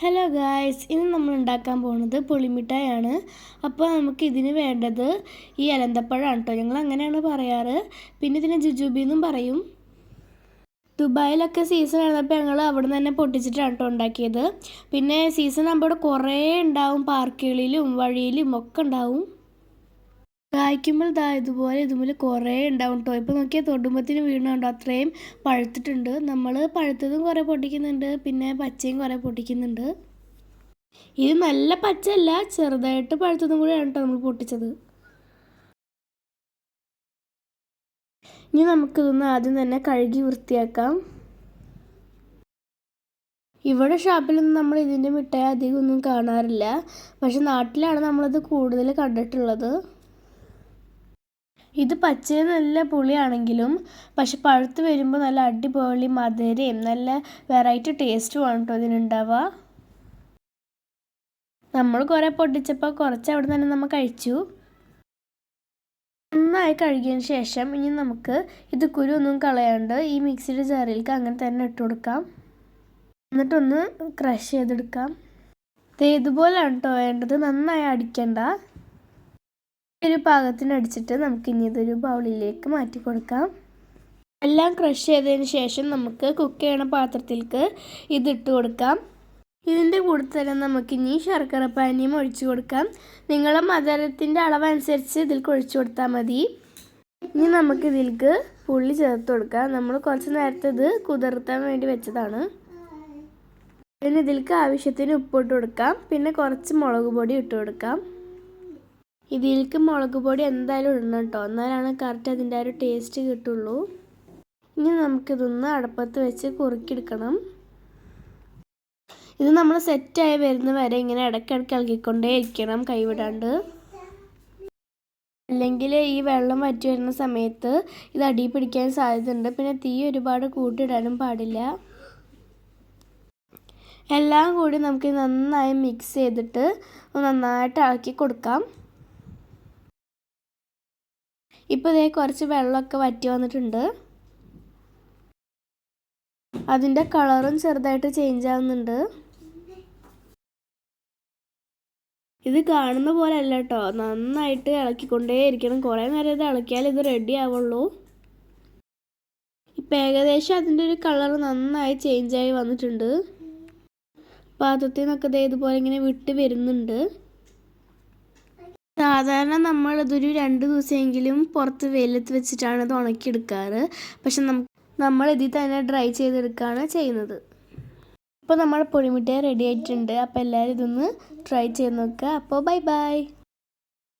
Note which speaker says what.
Speaker 1: Hello guys ഇന്ന് നമ്മൾ ഉണ്ടാക്കാൻ പോകുന്നത് പുളിമിഠായാണ് അപ്പോൾ നമുക്ക് ഇതിന് വേണ്ടത് ഈ അലന്തപ്പഴമാണ് കേട്ടോ ഞങ്ങൾ അങ്ങനെയാണ് പറയാറ്. പിന്നെ ഇതിന് ജുജുബി എന്നും പറയും. ദുബായിലൊക്കെ സീസൺ ആയിരുന്നപ്പോൾ ഞങ്ങൾ അവിടെ നിന്ന് തന്നെ പൊട്ടിച്ചിട്ടാണ് കേട്ടോ ഉണ്ടാക്കിയത്. പിന്നെ സീസൺ ആകുമ്പോൾ കുറേ ഉണ്ടാവും. പാർക്കുകളിലും വഴിയിലും ഒക്കെ ഉണ്ടാവും. കായ്ക്കുമ്പോൾ ദാ ഇതുപോലെ ഇതുപോലെ കുറേ ഉണ്ടാവും കേട്ടോ ഇപ്പോൾ നോക്കിയാൽ തൊടുമ്പത്തിന് വീണുണ്ടോ അത്രയും പഴുത്തിട്ടുണ്ട്. നമ്മൾ പഴുത്തതും കുറേ പൊട്ടിക്കുന്നുണ്ട്. പിന്നെ പച്ചയും കുറേ പൊട്ടിക്കുന്നുണ്ട്. ഇത് നല്ല പച്ചയല്ല ചെറുതായിട്ട് പഴുത്തതും കൂടിയാണ് കേട്ടോ നമ്മൾ പൊട്ടിച്ചത്. ഇനി നമുക്കിതൊന്ന് ആദ്യം തന്നെ കഴുകി വൃത്തിയാക്കാം. ഇവിടെ ഷാപ്പിലൊന്നും നമ്മൾ ഇതിന്റെ മിഠായി അധികം ഒന്നും കാണാറില്ല. പക്ഷെ നാട്ടിലാണ് നമ്മളത് കൂടുതൽ കണ്ടിട്ടുള്ളത്. ഇത് പച്ചയിൽ നല്ല പുളിയാണെങ്കിലും പക്ഷെ പഴുത്ത് വരുമ്പോൾ നല്ല അടിപൊളി മധുരയും നല്ല വെറൈറ്റി ടേസ്റ്റുമാണ് കേട്ടോ ഇതിനുണ്ടാവുക. നമ്മൾ കുറേ പൊട്ടിച്ചപ്പോൾ കുറച്ച് അവിടെ തന്നെ നമ്മൾ കഴിച്ചു. നന്നായി കഴുകിയതിന് ശേഷം ഇനി നമുക്ക് ഇത് കുരു ഒന്നും കളയാണ്ട് ഈ മിക്സിയുടെ ജാറിലേക്ക് അങ്ങനെ തന്നെ ഇട്ട് കൊടുക്കാം. എന്നിട്ടൊന്ന് ക്രഷ് ചെയ്തെടുക്കാം. ഇതുപോലെയാണ് കേട്ടോ വേണ്ടത്. നന്നായി അടിക്കണ്ട. ഒരു പാകത്തിനടിച്ചിട്ട് നമുക്ക് ഇനി ഇതൊരു ബൗളിലേക്ക് മാറ്റി കൊടുക്കാം. എല്ലാം ക്രഷ് ചെയ്തതിന് ശേഷം നമുക്ക് കുക്ക് ചെയ്യണ പാത്രത്തിലേക്ക് ഇതിട്ട് കൊടുക്കാം. ഇതിന്റെ കൂടെ തന്നെ നമുക്കിനി ശർക്കര പാനിയും ഒഴിച്ചു കൊടുക്കാം. നിങ്ങൾ മധുരത്തിന്റെ അളവനുസരിച്ച് ഇതിലേക്ക് ഒഴിച്ചു കൊടുത്താൽ മതി. ഇനി നമുക്കിതിലേക്ക് പുള്ളി ചേർത്ത് കൊടുക്കാം. നമ്മൾ കുറച്ച് നേരത്തെ ഇത് കുതിർത്താൻ വേണ്ടി വെച്ചതാണ്. പിന്നെ ഇതിലേക്ക് ആവശ്യത്തിന് ഉപ്പിട്ട് കൊടുക്കാം. പിന്നെ കുറച്ച് മുളക് പൊടി ഇട്ട് കൊടുക്കാം. ഇതിലേക്ക് മുളക് പൊടി എന്തായാലും ഇടണം കേട്ടോ എന്നാലാണ് കറക്റ്റ് അതിന്റെ ഒരു ടേസ്റ്റ് കിട്ടുള്ളൂ. ഇനി നമുക്കിതൊന്ന് അടപ്പത്ത് വെച്ച് കുറുക്കിയെടുക്കണം. ഇത് നമ്മൾ സെറ്റായി വരുന്ന വരെ ഇങ്ങനെ ഇടയ്ക്കിടയ്ക്ക് ഇളക്കിക്കൊണ്ടേ ഇരിക്കണം കൈവിടാണ്ട്. അല്ലെങ്കിൽ ഈ വെള്ളം വറ്റി വരുന്ന സമയത്ത് ഇത് അടി പിടിക്കാൻ സാധ്യതയുണ്ട്. പിന്നെ തീ ഒരുപാട് കൂട്ടിയിടാനും പാടില്ല. എല്ലാം കൂടി നമുക്ക് നന്നായി മിക്സ് ചെയ്തിട്ട് നന്നായിട്ട് ഇളക്കി കൊടുക്കാം. ഇപ്പോൾ ഇതേ കുറച്ച് വെള്ളമൊക്കെ വറ്റി വന്നിട്ടുണ്ട്. അതിന്റെ കളറും ചെറുതായിട്ട് ചേഞ്ച് ആവുന്നുണ്ട്. ഇത് കാണുന്ന പോലെ അല്ല കേട്ടോ. നന്നായിട്ട് ഇളക്കിക്കൊണ്ടേ ഇരിക്കണം. കുറേ നേരം ഇത് ഇളക്കിയാൽ ഇത് റെഡി ആവുള്ളൂ. ഇപ്പം ഏകദേശം അതിന്റെ ഒരു കളർ നന്നായി ചേഞ്ചായി വന്നിട്ടുണ്ട്. പാത്രത്തിൽ നിന്നൊക്കെ ഇതേ ഇതുപോലെ ഇങ്ങനെ വിട്ട് വരുന്നുണ്ട്. സാധാരണ നമ്മൾ ഇതൊരു രണ്ട് ദിവസമെങ്കിലും പുറത്ത് വെയിലത്ത് വെച്ചിട്ടാണ് ഇത് ഉണക്കിയെടുക്കാറ്. പക്ഷെ നമുക്ക് നമ്മൾ ഇതിൽ തന്നെ ഡ്രൈ ചെയ്തെടുക്കുകയാണ് ചെയ്യുന്നത്. അപ്പോൾ നമ്മൾ പൊടിമിഠായി റെഡി ആയിട്ടുണ്ട്. അപ്പോൾ എല്ലാവരും ഇതൊന്ന് ട്രൈ ചെയ്ത് നോക്കുക. അപ്പോൾ ബൈ ബൈ.